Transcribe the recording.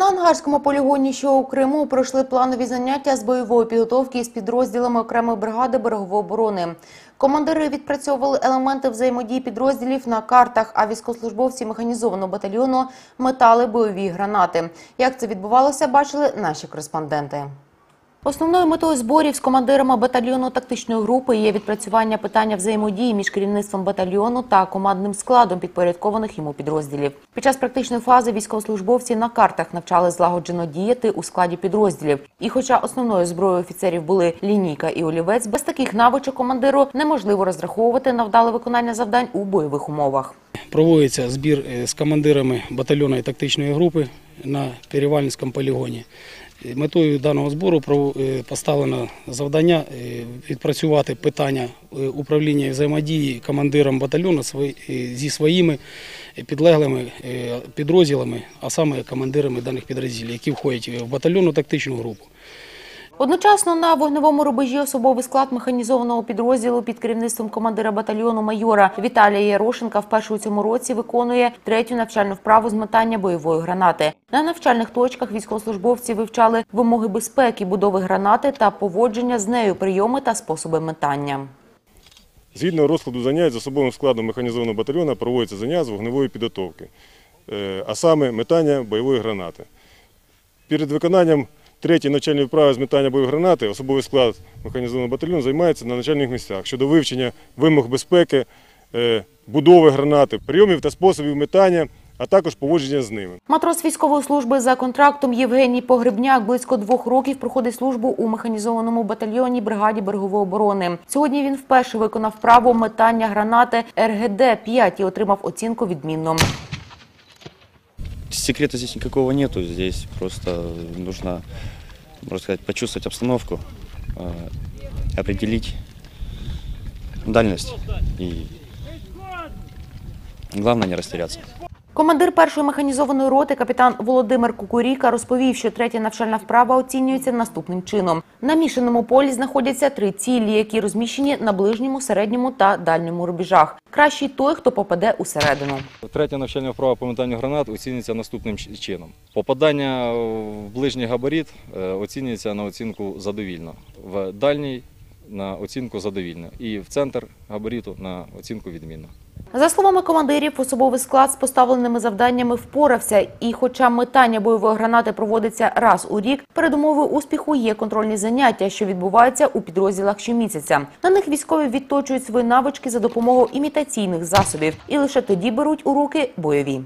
На ангарському полігоні, що у Криму, пройшли планові заняття з бойової підготовки із підрозділами окремої бригади берегової оборони. Командири відпрацьовували елементи взаємодії підрозділів на картах, а військовослужбовці механізованого батальйону метали бойові гранати. Як це відбувалося, бачили наші кореспонденти. Основною метою зборів з командирами батальйону тактичної групи є відпрацювання питання взаємодії між керівництвом батальйону та командним складом підпорядкованих йому підрозділів. Під час практичної фази військовослужбовці на картах навчали злагоджено діяти у складі підрозділів. І, хоча основною зброєю офіцерів були лінійка і олівець, без таких навичок командиру неможливо розраховувати на вдале виконання завдань у бойових умовах. Проводиться збір е, з командирами батальйону і тактичної групи на Перевальницькому полігоні. Е, Метою даного збору е, поставлено завдання е, відпрацювати питання управління і взаємодії командиром батальйону зі своїми підлеглими підрозділами, а саме командирами даних підрозділів, які входять в батальйонну тактичну групу. Одночасно на вогневому рубежі особовий склад механізованого підрозділу під керівництвом командира батальйону майора Віталія Ярошенка вперше у цьому році виконує третю навчальну вправу з метання бойової гранати. На навчальних точках військовослужбовці вивчали вимоги безпеки, будови гранати та поводження з нею, прийоми та способи метання. Згідно розкладу занять з особовим складом механізованого батальйону проводяться заняття з вогневої підготовки, е, а саме метання бойової гранати. Перед виконанням третьої навчальної вправи з метання бойової гранати особовий склад механізованого батальйону займається на начальних місцях щодо вивчення вимог безпеки, е, будови гранати, прийомів та способів метання, а також поводження з ними. Матрос військової служби за контрактом Євгеній Погребняк близько двох років проходить службу у механізованому батальйоні бригаді берегової оборони. Сьогодні він вперше виконав право метання гранати РГД-5 і отримав оцінку відмінно. Секрета здесь никакого нету, здесь просто нужно, можно сказать, почувствовать обстановку, э, определить дальность и главное не растеряться. Командир першої механізованої роти капітан Володимир Кукуріка розповів, що третя навчальна вправа оцінюється наступним чином. На мішаному полі знаходяться три цілі, які розміщені на ближньому, середньому та дальньому рубежах. Кращий той, хто попаде усередину. Третя навчальна вправа по метанню гранат оцінюється наступним чином. Попадання в ближній габарит е, оцінюється на оцінку задовільно, в дальній на оцінку задовільно і в центр габариту на оцінку відмінно. За словами командирів, особовий склад з поставленими завданнями впорався. І, хоча метання бойової гранати проводиться раз у рік, передумовою успіху є контрольні заняття, що відбуваються у підрозділах щомісяця. На них військові відточують свої навички за допомогою імітаційних засобів і лише тоді беруть у руки бойові.